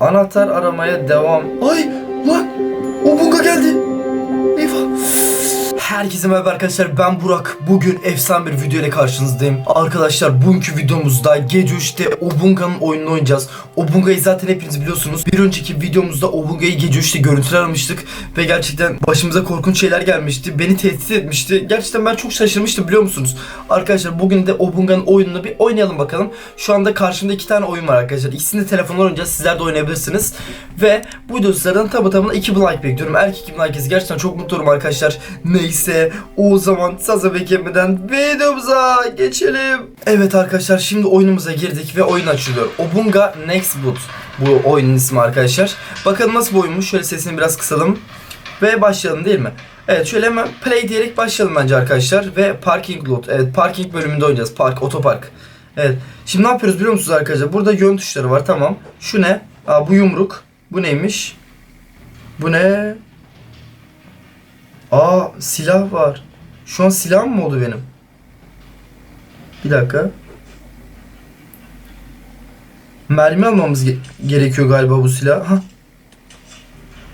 Anahtar aramaya devam. Ay lan o bunga geldi. Herkese merhaba arkadaşlar ben Burak. Bugün efsane bir video ile karşınızdayım. Arkadaşlar bugünkü videomuzda gece 3'te Obunga'nın oyununu oynayacağız. Obunga'yı zaten hepiniz biliyorsunuz. Bir önceki videomuzda Obunga'yı gece 3'te görüntüler almıştık. Ve gerçekten başımıza korkunç şeyler gelmişti. Beni tehdit etmişti. Gerçekten ben çok şaşırmıştım biliyor musunuz? Arkadaşlar bugün de Obunga'nın oyununu bir oynayalım bakalım. Şu anda karşımda iki tane oyun var arkadaşlar. İkisini de telefonla oynayacağız. Sizler de oynayabilirsiniz. Ve bu videolardan tabi tamına 2000 like bekliyorum. Ki 2000 like gerçekten çok mutlu olurum arkadaşlar. Neyse o zaman saza beklemeden videomuza geçelim. Evet arkadaşlar şimdi oyunumuza girdik ve oyun açılıyor. Obunga Next Boot bu oyunun ismi arkadaşlar. Bakalım nasıl bir oyunmuş. Şöyle sesini biraz kısalım. Ve başlayalım değil mi? Evet şöyle hemen play diyerek başlayalım bence arkadaşlar. Ve parking lot. Evet parking bölümünde oynayacağız. Park, otopark. Evet. Şimdi ne yapıyoruz biliyor musunuz arkadaşlar? Burada yön tuşları var tamam. Şu ne? Aa bu yumruk. Bu neymiş? Bu ne? Aa silah var. Şu an silah mı oldu benim? Bir dakika. Mermi almamız ge- gerekiyor galiba bu silah. Ha.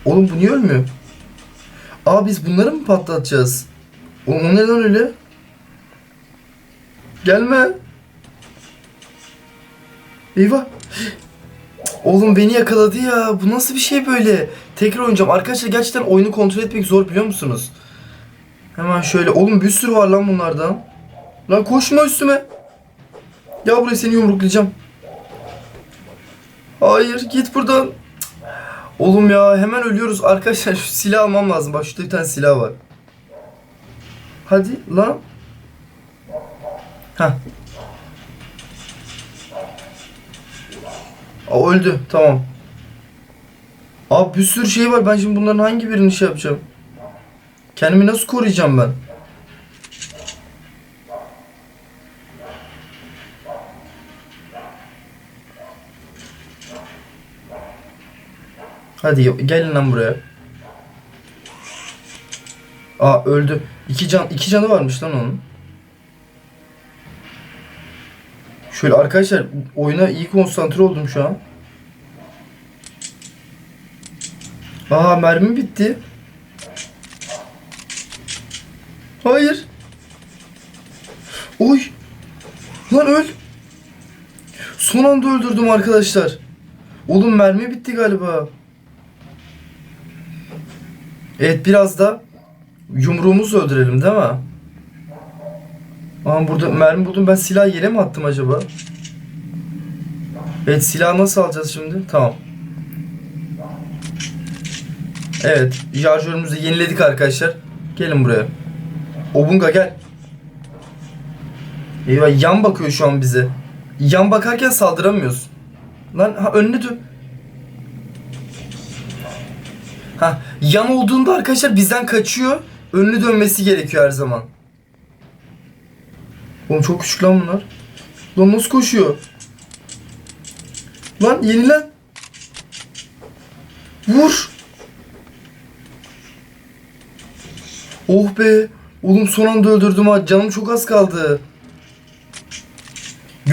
Oğlum bu niye ölmüyor? Aa biz bunları mı patlatacağız? Oğlum o neden öyle? Gelme. Eyvah. Oğlum beni yakaladı ya. Bu nasıl bir şey böyle? Tekrar oynayacağım. Arkadaşlar gerçekten oyunu kontrol etmek zor biliyor musunuz? Hemen şöyle. Oğlum bir sürü var lan bunlardan. Lan koşma üstüme. Ya buraya seni yumruklayacağım. Hayır git buradan. Oğlum ya hemen ölüyoruz. Arkadaşlar şu silah almam lazım. Bak şurada bir tane silah var. Hadi lan. Heh. Aa, öldü. Tamam. Abi bir sürü şey var. Ben şimdi bunların hangi birini şey yapacağım? Kendimi nasıl koruyacağım ben? Hadi gelin lan buraya. Aa öldü. İki can iki canı varmış lan onun. Şöyle arkadaşlar oyuna iyi konsantre oldum şu an. Aa mermi bitti. Hayır. Oy. Lan öl. Son anda öldürdüm arkadaşlar. Oğlum mermi bitti galiba. Evet biraz da yumruğumuzu öldürelim değil mi? Aa burada mermi buldum. Ben silahı yere mi attım acaba? Evet silahı nasıl alacağız şimdi? Tamam. Evet şarjörümüzü yeniledik arkadaşlar. Gelin buraya. Obunga gel. Eyvah yan bakıyor şu an bize. Yan bakarken saldıramıyoruz. Lan ha önüne dön. Ha yan olduğunda arkadaşlar bizden kaçıyor. Önünü dönmesi gerekiyor her zaman. Oğlum çok küçük lan bunlar. Lan nasıl koşuyor? Lan yenilen. Vur. Oh be. Oğlum son anda öldürdüm ha. Canım çok az kaldı.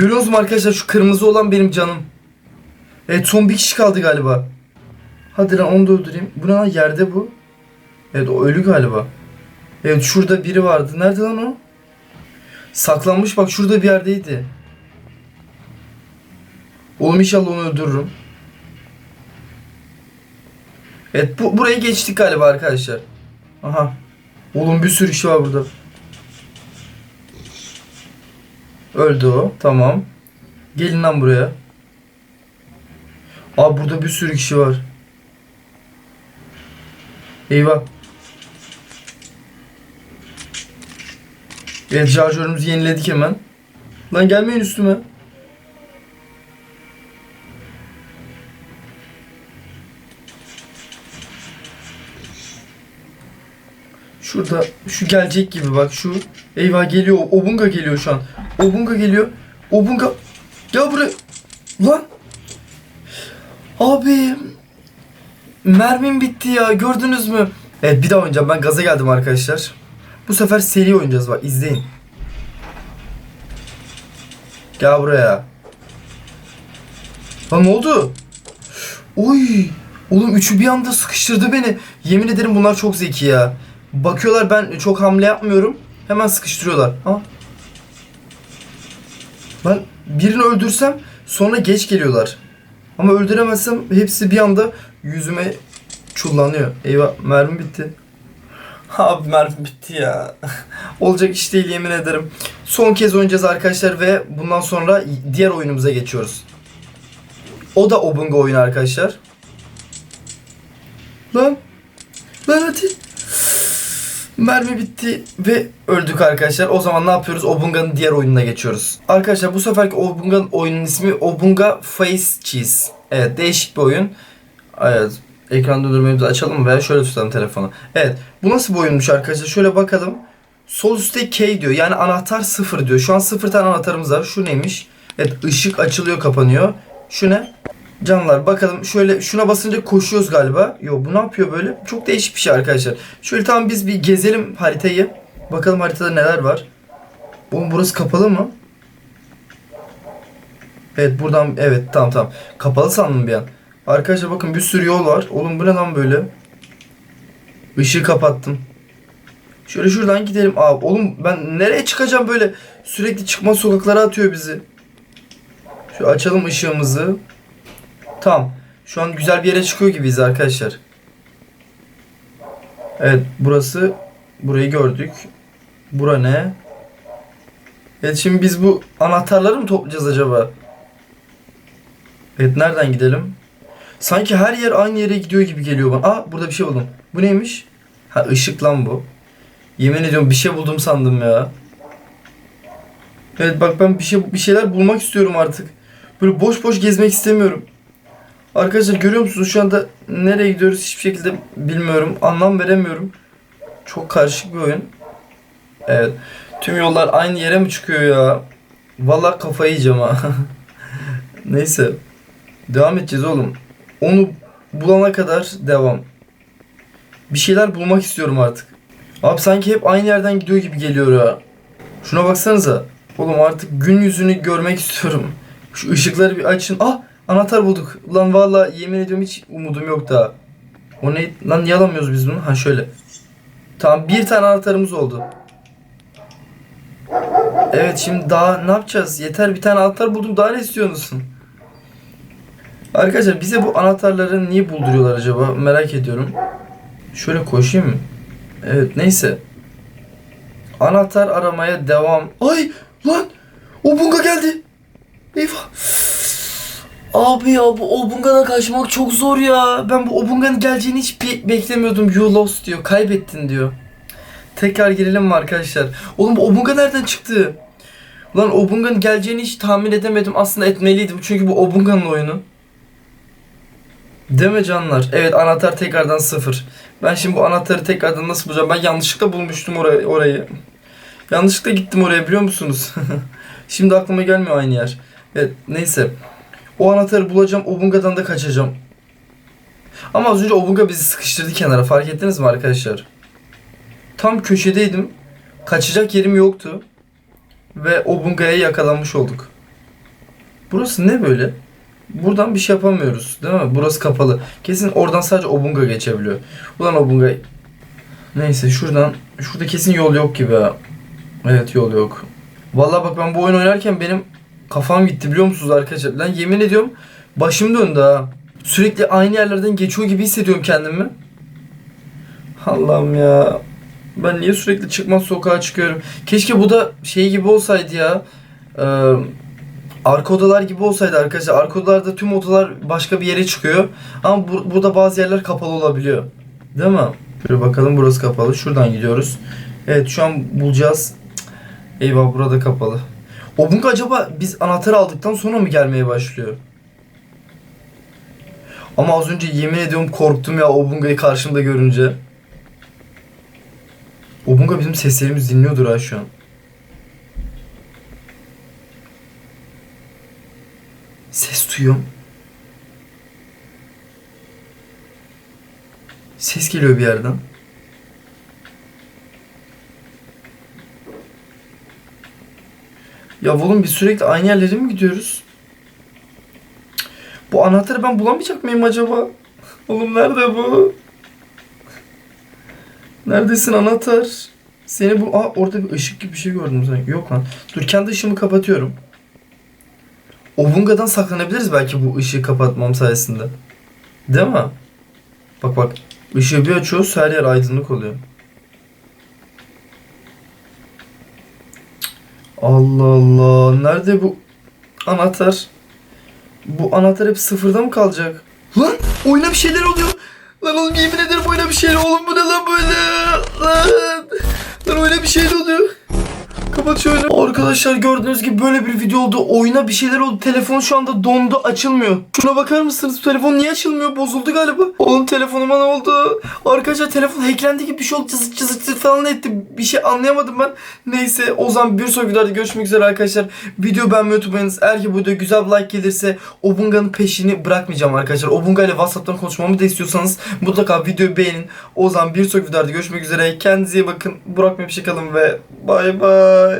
Görüyor musunuz arkadaşlar şu kırmızı olan benim canım. Evet son bir kişi kaldı galiba. Hadi lan onu da öldüreyim. Bu ne lan yerde bu? Evet o ölü galiba. Evet şurada biri vardı. Nerede lan o? Saklanmış bak şurada bir yerdeydi. Oğlum inşallah onu öldürürüm. Evet bu, burayı geçtik galiba arkadaşlar. Aha. Oğlum bir sürü kişi var burada. Öldü o. Tamam. Gelin lan buraya. Aa burada bir sürü kişi var. Eyvah. Evet şarjörümüzü yeniledik hemen. Lan gelmeyin üstüme. Şurada şu gelecek gibi bak şu. Eyvah geliyor. Obunga geliyor şu an. Obunga geliyor. Obunga. Gel buraya. Lan. Abi. Mermim bitti ya. Gördünüz mü? Evet bir daha oynayacağım. Ben gaza geldim arkadaşlar. Bu sefer seri oynayacağız bak. izleyin. Gel buraya. Lan ne oldu? Oy! Oğlum üçü bir anda sıkıştırdı beni. Yemin ederim bunlar çok zeki ya. Bakıyorlar ben çok hamle yapmıyorum. Hemen sıkıştırıyorlar. Ha? Ben birini öldürsem sonra geç geliyorlar. Ama öldüremezsem hepsi bir anda yüzüme çullanıyor. Eyvah mermi bitti. Abi mermi bitti ya. Olacak iş değil yemin ederim. Son kez oynayacağız arkadaşlar ve bundan sonra diğer oyunumuza geçiyoruz. O da Obunga oyunu arkadaşlar. Lan. Lan hadi. Mermi bitti ve öldük arkadaşlar. O zaman ne yapıyoruz? Obunga'nın diğer oyununa geçiyoruz. Arkadaşlar bu seferki Obunga'nın oyunun ismi Obunga Face Cheese. Evet değişik bir oyun. Evet. Ekran döndürmemizi açalım veya şöyle tutalım telefonu. Evet. Bu nasıl bir oyunmuş arkadaşlar? Şöyle bakalım. Sol üstte K diyor. Yani anahtar sıfır diyor. Şu an sıfır tane anahtarımız var. Şu neymiş? Evet ışık açılıyor kapanıyor. Şu ne? Canlar bakalım şöyle şuna basınca koşuyoruz galiba. Yo bu ne yapıyor böyle? Çok değişik bir şey arkadaşlar. Şöyle tamam biz bir gezelim haritayı. Bakalım haritada neler var. Oğlum burası kapalı mı? Evet buradan evet tamam tamam. Kapalı sandım bir an. Arkadaşlar bakın bir sürü yol var. Oğlum bu ne lan böyle? Işığı kapattım. Şöyle şuradan gidelim. Aa oğlum ben nereye çıkacağım böyle? Sürekli çıkma sokaklara atıyor bizi. Şu açalım ışığımızı. Tamam. Şu an güzel bir yere çıkıyor gibiyiz arkadaşlar. Evet burası. Burayı gördük. Bura ne? Evet şimdi biz bu anahtarları mı toplayacağız acaba? Evet nereden gidelim? Sanki her yer aynı yere gidiyor gibi geliyor bana. Aa burada bir şey buldum. Bu neymiş? Ha ışık lan bu. Yemin ediyorum bir şey buldum sandım ya. Evet bak ben bir şey bir şeyler bulmak istiyorum artık. Böyle boş boş gezmek istemiyorum. Arkadaşlar görüyor musunuz şu anda nereye gidiyoruz hiçbir şekilde bilmiyorum. Anlam veremiyorum. Çok karışık bir oyun. Evet. Tüm yollar aynı yere mi çıkıyor ya? Vallahi kafayı yiyeceğim ha. Neyse. Devam edeceğiz oğlum. Onu bulana kadar devam. Bir şeyler bulmak istiyorum artık. Abi sanki hep aynı yerden gidiyor gibi geliyor ya. Şuna baksanıza. Oğlum artık gün yüzünü görmek istiyorum. Şu ışıkları bir açın. Ah anahtar bulduk. Ulan valla yemin ediyorum hiç umudum yok daha. O ne? Lan niye alamıyoruz biz bunu? Ha şöyle. Tamam bir tane anahtarımız oldu. Evet şimdi daha ne yapacağız? Yeter bir tane anahtar buldum daha ne istiyorsunuz? Arkadaşlar bize bu anahtarları niye bulduruyorlar acaba? Merak ediyorum. Şöyle koşayım mı? Evet neyse. Anahtar aramaya devam. Ay lan Obunga geldi. Eyvah. Abi ya bu Obunga'dan kaçmak çok zor ya. Ben bu Obunga'nın geleceğini hiç be- beklemiyordum. You lost diyor. Kaybettin diyor. Tekrar girelim mi arkadaşlar? Oğlum bu Obunga nereden çıktı? Lan Obunga'nın geleceğini hiç tahmin edemedim. Aslında etmeliydim. Çünkü bu Obunga'nın oyunu. Değil mi canlar? Evet anahtar tekrardan sıfır. Ben şimdi bu anahtarı tekrardan nasıl bulacağım? Ben yanlışlıkla bulmuştum orayı. orayı. Yanlışlıkla gittim oraya biliyor musunuz? şimdi aklıma gelmiyor aynı yer. Evet neyse. O anahtarı bulacağım. Obunga'dan da kaçacağım. Ama az önce Obunga bizi sıkıştırdı kenara. Fark ettiniz mi arkadaşlar? Tam köşedeydim. Kaçacak yerim yoktu. Ve Obunga'ya yakalanmış olduk. Burası ne böyle? Buradan bir şey yapamıyoruz değil mi? Burası kapalı. Kesin oradan sadece Obunga geçebiliyor. Ulan Obunga. Neyse şuradan. Şurada kesin yol yok gibi ha. Evet yol yok. Vallahi bak ben bu oyun oynarken benim kafam gitti biliyor musunuz arkadaşlar? Lan yemin ediyorum başım döndü ha. Sürekli aynı yerlerden geçiyor gibi hissediyorum kendimi. Allah'ım ya. Ben niye sürekli çıkmaz sokağa çıkıyorum? Keşke bu da şey gibi olsaydı ya. Eee Arka odalar gibi olsaydı arkadaşlar. Arka odalarda tüm odalar başka bir yere çıkıyor. Ama bu, burada bazı yerler kapalı olabiliyor. Değil mi? Şöyle bakalım burası kapalı. Şuradan gidiyoruz. Evet şu an bulacağız. Eyvah burada kapalı. Obunga acaba biz anahtarı aldıktan sonra mı gelmeye başlıyor? Ama az önce yemin ediyorum korktum ya Obunga'yı karşımda görünce. Obunga bizim seslerimizi dinliyordur ha şu an. Ses duyuyorum. Ses geliyor bir yerden. Ya oğlum biz sürekli aynı yerlere mi gidiyoruz? Bu anahtarı ben bulamayacak mıyım acaba? Oğlum nerede bu? Neredesin anahtar? Seni bu... Aa orada bir ışık gibi bir şey gördüm sanki. Yok lan. Dur kendi ışığımı kapatıyorum. Obunga'dan saklanabiliriz belki bu ışığı kapatmam sayesinde. Değil mi? Bak bak. Işığı bir açıyoruz her yer aydınlık oluyor. Allah Allah. Nerede bu anahtar? Bu anahtar hep sıfırda mı kalacak? Lan oyuna bir şeyler oluyor. Lan oğlum yemin ederim oyuna bir şeyler oğlum bu ne lan böyle? Lan, lan oyuna bir şeyler oluyor. Kapat şu oyunu. Arkadaşlar gördüğünüz gibi böyle bir video oldu. Oyuna bir şeyler oldu. Telefon şu anda dondu açılmıyor. Şuna bakar mısınız? Telefon niye açılmıyor? Bozuldu galiba. Oğlum telefonuma ne oldu? Arkadaşlar telefon hacklendi gibi bir şey oldu. Cızıt cızıt cızıt falan etti. Bir şey anlayamadım ben. Neyse o zaman bir sonraki videoda görüşmek üzere arkadaşlar. Video beğenmeyi unutmayınız. Eğer ki bu videoya güzel bir like gelirse Obunga'nın peşini bırakmayacağım arkadaşlar. Obunga ile Whatsapp'tan konuşmamı da istiyorsanız mutlaka videoyu beğenin. O zaman bir sonraki videoda görüşmek üzere. Kendinize iyi bakın. Burak şey kalın ve bay bay.